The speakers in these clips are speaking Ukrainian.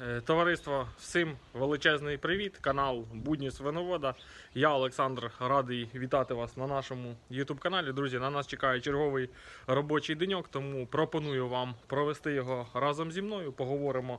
Е, Товариство, всім величезний привіт. Канал Будні Свиновода. Я Олександр радий вітати вас на нашому YouTube каналі. Друзі, на нас чекає черговий робочий деньок, тому пропоную вам провести його разом зі мною. Поговоримо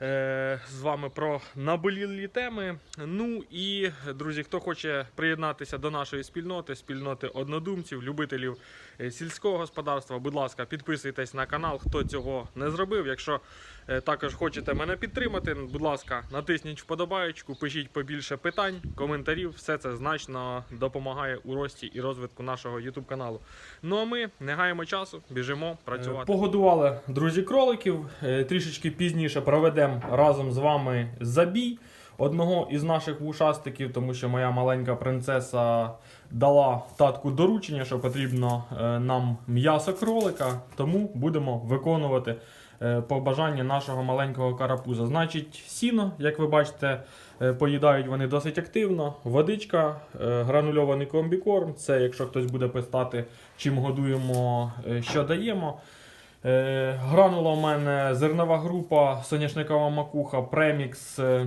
з вами про наболілі теми. Ну і друзі, хто хоче приєднатися до нашої спільноти, спільноти однодумців, любителів е, сільського господарства, будь ласка, підписуйтесь на канал, хто цього не зробив. Якщо е, також хочете мене підтримати, будь ласка, натисніть вподобаєчку, пишіть побільше питань, коментарів. Все це значно допомагає у рості і розвитку нашого YouTube каналу. Ну а ми не гаємо часу, біжимо працювати. Е, Погодували друзі кроликів. Е, Трішечки пізніше проведемо разом з вами забій одного із наших вушастиків, тому що моя маленька принцеса дала татку доручення, що потрібно е, нам м'ясо кролика, тому будемо виконувати е, побажання нашого маленького карапуза. Значить, сіно, як ви бачите, е, поїдають вони досить активно. Водичка, гранульований комбікорм. Це якщо хтось буде питати, чим годуємо, що даємо. Е, Гранула у мене зернова група, соняшникова макуха, премікс. е,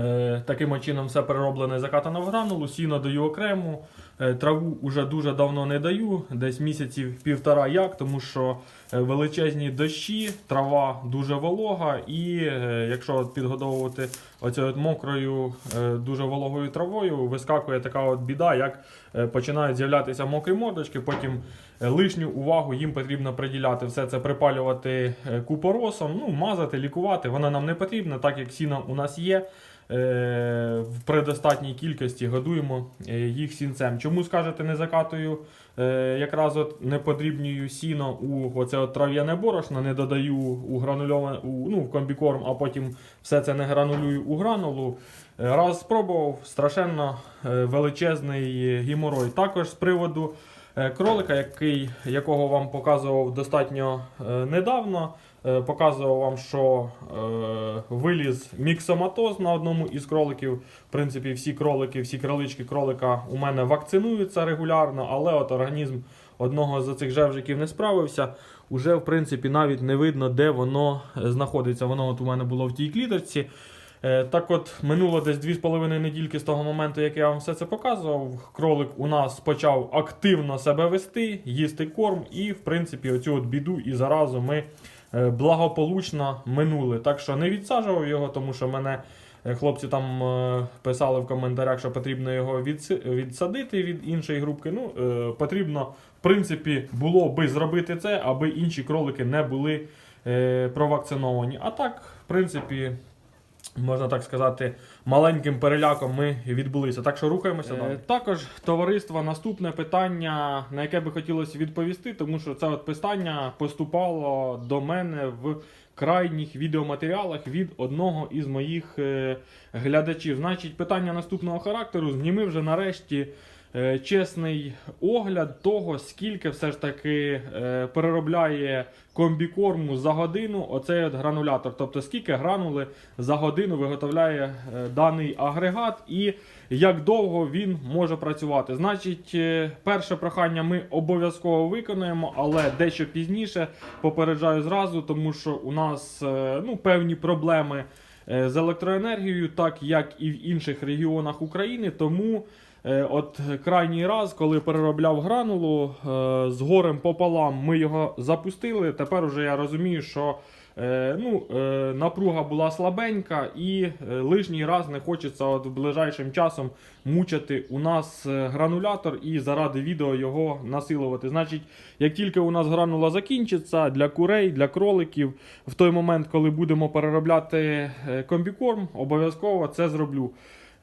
Е, Таким чином все перероблене закатано в гранулу, сіно даю окремо. Е, Траву вже дуже давно не даю, десь місяців півтора як, тому що е, величезні дощі, трава дуже волога, і е, якщо підгодовувати оцею от мокрою, дуже вологою травою, вискакує така от біда, як починають з'являтися мокрі мордочки, потім лишню увагу їм потрібно приділяти все це припалювати купоросом, ну, мазати, лікувати. Воно нам не потрібно, так як сіно у нас є. Е, В предостатній кількості годуємо е, їх сінцем. Чому скажете, не закатую е, якраз от не подрібнюю сіно у оце от трав'яне борошно, не додаю у гранульоване у, ну, в комбікорм, а потім все це не гранулюю у гранулу. Раз спробував, страшенно величезний геморой. Також з приводу кролика, який, якого вам показував достатньо недавно. Е, Показував вам, що е, виліз міксоматоз на одному із кроликів. В принципі, всі кролики, всі кролички кролика у мене вакцинуються регулярно, але от організм одного з цих жевжиків не справився. Уже, в принципі, навіть не видно, де воно е, знаходиться. Воно от у мене було в тій кліточці. Е, Так от, минуло десь 2,5 недільки з того моменту, як я вам все це показував. Кролик у нас почав активно себе вести, їсти корм, і, в принципі, оцю от біду і заразу ми благополучно минули. Так що не відсаджував його, тому що мене е, хлопці там е, писали в коментарях, що потрібно його відсадити від іншої групки. Ну, е, потрібно, в принципі, було би зробити це, аби інші кролики не були е, провакциновані. А так, в принципі, можна так сказати, маленьким переляком ми відбулися. Так що рухаємося далі. Також товариство, наступне питання, на яке би хотілося відповісти, тому що це от питання поступало до мене в крайніх відеоматеріалах від одного із моїх е, глядачів. Значить, питання наступного характеру. Зніми вже нарешті. Е, Чесний огляд того, скільки все ж таки е, переробляє комбікорму за годину оцей от гранулятор. Тобто скільки гранули за годину виготовляє е, даний агрегат і як довго він може працювати. Значить, перше прохання ми обов'язково виконуємо, але дещо пізніше попереджаю зразу, тому що у нас ну, певні проблеми з електроенергією, так як і в інших регіонах України. Тому от крайній раз, коли переробляв гранулу е, з горем пополам, ми його запустили. Тепер уже я розумію, що е, ну, е, напруга була слабенька, і е, лишній раз не хочеться от ближайшим часом мучити у нас е, гранулятор і заради відео його насилувати. Значить, як тільки у нас гранула закінчиться для курей, для кроликів, в той момент, коли будемо переробляти е, комбікорм, обов'язково це зроблю.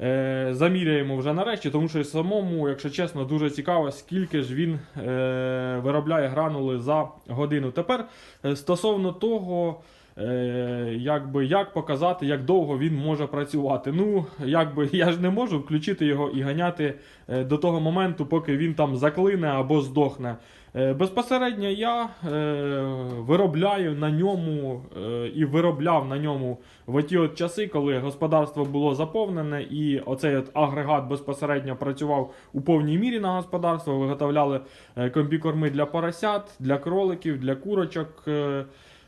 Е, заміряємо вже нарешті, тому що самому, якщо чесно, дуже цікаво, скільки ж він е, виробляє гранули за годину. Тепер е, стосовно того, е, якби, як показати, як довго він може працювати. Ну, якби я ж не можу включити його і ганяти е, до того моменту, поки він там заклине або здохне. Е, Безпосередньо я е, виробляю на ньому е, і виробляв на ньому в ті от часи, коли господарство було заповнене, і оцей от агрегат безпосередньо працював у повній мірі на господарство. Виготовляли комбікорми для поросят, для кроликів, для курочок.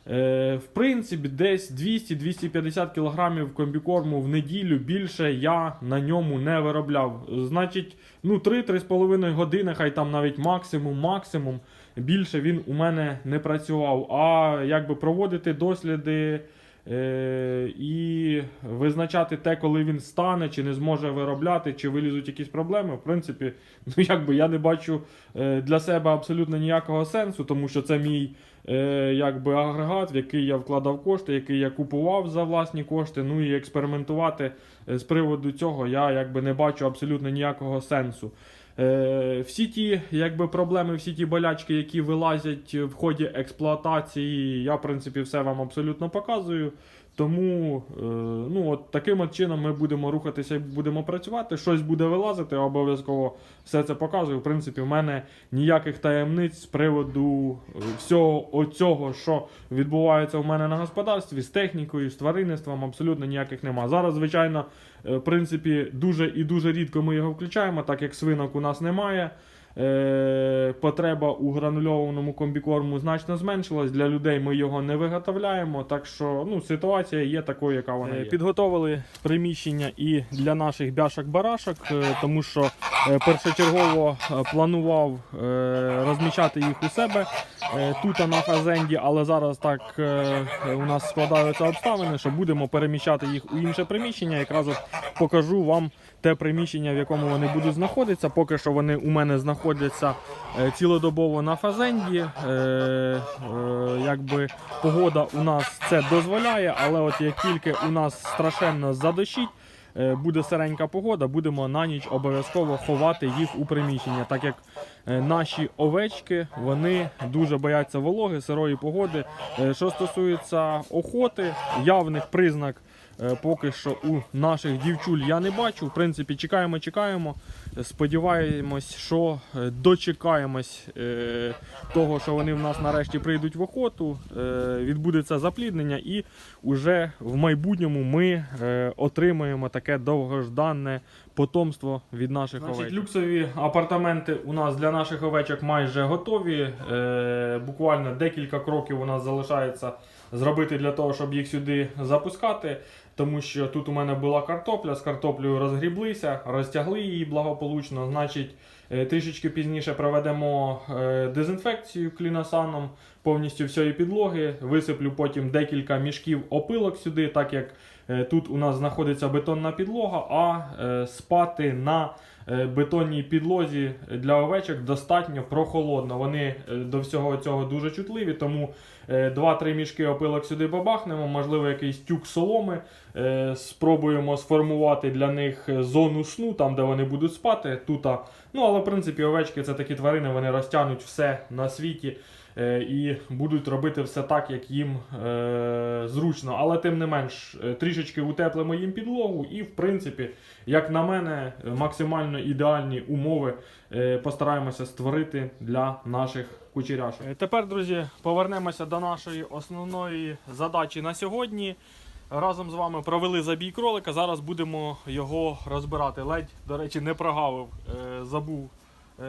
Е, в принципі, десь 200-250 кг комбікорму в неділю більше я на ньому не виробляв. Значить, ну 3-3,5 години, хай там навіть максимум, максимум. Більше він у мене не працював. А якби проводити досліди е, і визначати те, коли він стане, чи не зможе виробляти, чи вилізуть якісь проблеми. В принципі, ну якби я не бачу е, для себе абсолютно ніякого сенсу, тому що це мій е, якби агрегат, в який я вкладав кошти, який я купував за власні кошти. Ну і експериментувати е, з приводу цього я якби не бачу абсолютно ніякого сенсу. Е, всі ті якби, проблеми, всі ті болячки, які вилазять в ході експлуатації, я в принципі все вам абсолютно показую. Тому е, ну, от таким от чином ми будемо рухатися і будемо працювати. Щось буде вилазити, обов'язково все це показую. В принципі, в мене ніяких таємниць з приводу е, всього оцього, що відбувається у мене на господарстві, з технікою, з тваринництвом, абсолютно ніяких нема. Зараз, звичайно, е, в принципі, дуже і дуже рідко ми його включаємо, так як свинок у нас немає. Е, потреба у гранульованому комбікорму значно зменшилась. Для людей ми його не виготовляємо. Так що ну, ситуація є такою, яка вона є. Підготовили приміщення і для наших бяшок-барашок, е, тому що е, першочергово е, планував е, розміщати їх у себе е, тут на фазенді, але зараз так е, у нас складаються обставини, що будемо переміщати їх у інше приміщення. Якраз от покажу вам те приміщення, в якому вони будуть знаходитися. Поки що вони у мене знаходяться е, цілодобово на фазенді. Е, е, якби погода у нас це дозволяє, але от як тільки у нас страшенно задощить, е, буде сиренька погода, будемо на ніч обов'язково ховати їх у приміщення, так як е, наші овечки вони дуже бояться вологи, сирої погоди. Е, Що стосується охоти, явних признак. е, Поки що у наших дівчуль я не бачу. В принципі, чекаємо, чекаємо. Сподіваємось, що е, дочекаємось е, того, що вони в нас нарешті прийдуть в охоту. е, Відбудеться запліднення, і вже в майбутньому ми отримаємо таке довгожданне потомство від наших Значить, овечок. Люксові апартаменти у нас для наших овечок майже готові. Буквально декілька кроків у нас залишається зробити для того, щоб їх сюди запускати. Тому що тут у мене була картопля, з картоплею розгріблися, розтягли її благополучно. Значить, е, трішечки пізніше проведемо е, дезінфекцію кліносаном повністю всієї підлоги. Висиплю потім декілька мішків опилок сюди, так як е, тут у нас знаходиться бетонна підлога, а спати на бетонній підлозі для овечок достатньо прохолодно. Вони е, до всього цього дуже чутливі, тому е, 2-3 мішки опилок сюди побахнемо, можливо, якийсь тюк соломи. Е, Спробуємо сформувати для них е, зону сну, там де вони будуть спати. Тут, а, ну але в принципі овечки це такі тварини, вони розтягнуть все на світі е, і будуть робити все так, як їм е, зручно. Але тим не менш, е, трішечки утеплимо їм підлогу, і в принципі, як на мене, е, максимально ідеальні умови е, постараємося створити для наших кучеряшок. Е, Тепер, друзі, повернемося до нашої основної задачі на сьогодні. Разом з вами провели забій кролика. Зараз будемо його розбирати. Ледь, до речі, не прогавив, е, забув, е,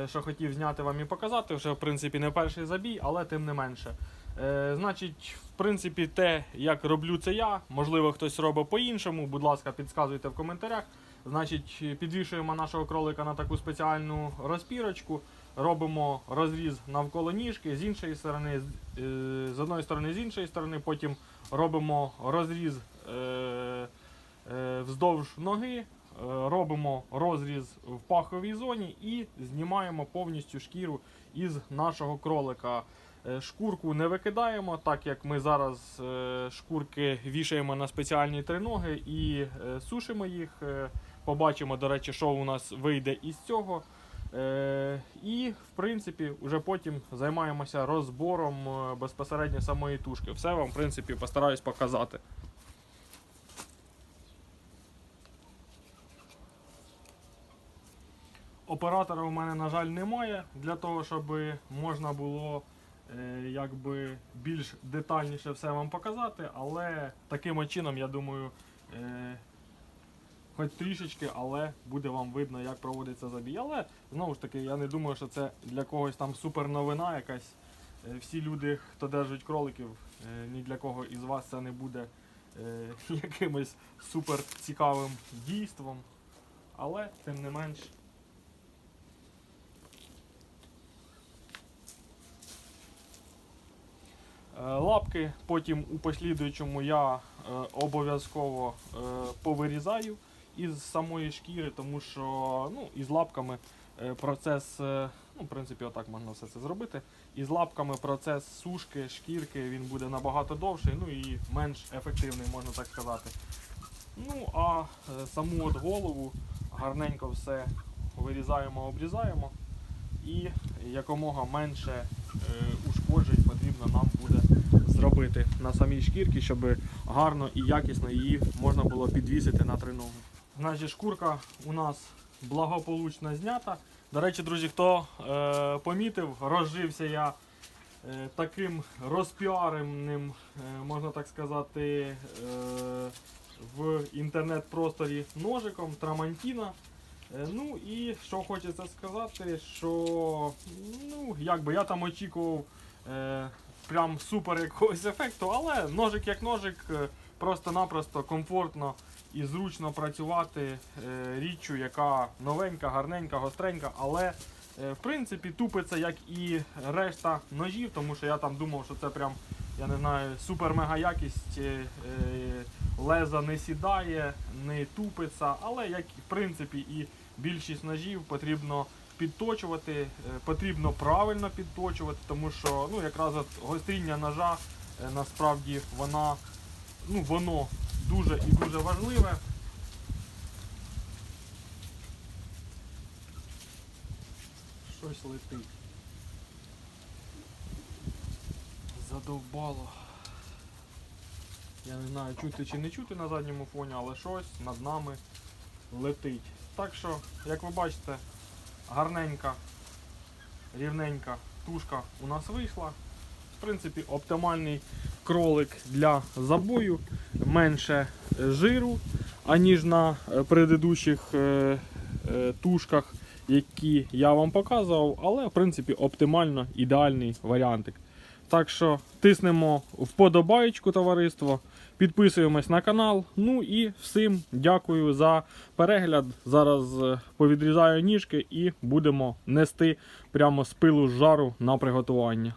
що хотів зняти вам і показати. Вже в принципі не перший забій, але тим не менше. Е, значить, в принципі, те, як роблю це я, можливо, хтось робить по-іншому. Будь ласка, підказуйте в коментарях. Значить, підвішуємо нашого кролика на таку спеціальну розпірочку. Робимо розріз навколо ніжки з іншої сторони, з, е, одної сторони, з іншої сторони. Потім робимо розріз е, е, вздовж ноги, е, робимо розріз в паховій зоні і знімаємо повністю шкіру із нашого кролика. Е, Шкурку не викидаємо, так як ми зараз е, шкурки вішаємо на спеціальні триноги і е, сушимо їх. Е, Побачимо, до речі, що у нас вийде із цього. Е, і, в принципі, вже потім займаємося розбором е, безпосередньо самої тушки. Все вам, в принципі, постараюсь показати. Оператора у мене, на жаль, немає для того, щоб можна було е, якби більш детальніше все вам показати, але таким чином, я думаю, е, хоч трішечки, але буде вам видно, як проводиться забій. Але знову ж таки, я не думаю, що це для когось там супер новина якась. Е, Всі люди, хто держить кроликів, ні для кого із вас це не буде якимось супер цікавим дійством. Але тим не менш. Лапки потім у послідуючому я е, обов'язково е, повирізаю із самої шкіри, тому що ну, із лапками е, процес, е, ну, в принципі, отак можна все це зробити. Із лапками процес сушки, шкірки він буде набагато довший, ну і менш ефективний, можна так сказати. Ну, а е, саму от голову гарненько все вирізаємо, обрізаємо. І якомога менше е, ушкоджень потрібно нам буде зробити на самій шкірці, щоб гарно і якісно її можна було підвісити на триногу. Значить, шкурка у нас благополучно знята. До речі, друзі, хто е, помітив, розжився я е, таким розпіареним, е, можна так сказати, е, в інтернет-просторі ножиком Трамантіна. Е, Ну і що хочеться сказати, що ну, якби я там очікував е, прям супер якогось ефекту, але ножик як ножик, е, просто-напросто комфортно і зручно працювати е, річчю, яка новенька, гарненька, гостренька, але е, в принципі тупиться як і решта ножів, тому що я там думав, що це прям, я не знаю, супер-мега якість. Леза не сідає, не тупиться, але як в принципі і більшість ножів потрібно підточувати, е, потрібно правильно підточувати, тому що ну, якраз от гостріння ножа е, насправді вона, ну, воно дуже і дуже важливе. Щось летить. Задовбало. Я не знаю, чути чи не чути на задньому фоні, але щось над нами летить. Так що, як ви бачите, гарненька, рівненька тушка у нас вийшла. В принципі, оптимальний кролик для забою, менше е, жиру, аніж на е, предыдущих е, тушках, які я вам показував, але в принципі оптимально ідеальний варіантик. Так що тиснемо вподобаєчку, товариство, підписуємось на канал. Ну і всім дякую за перегляд. Зараз е, повідрізаю ніжки і будемо нести прямо з пилу жару на приготування.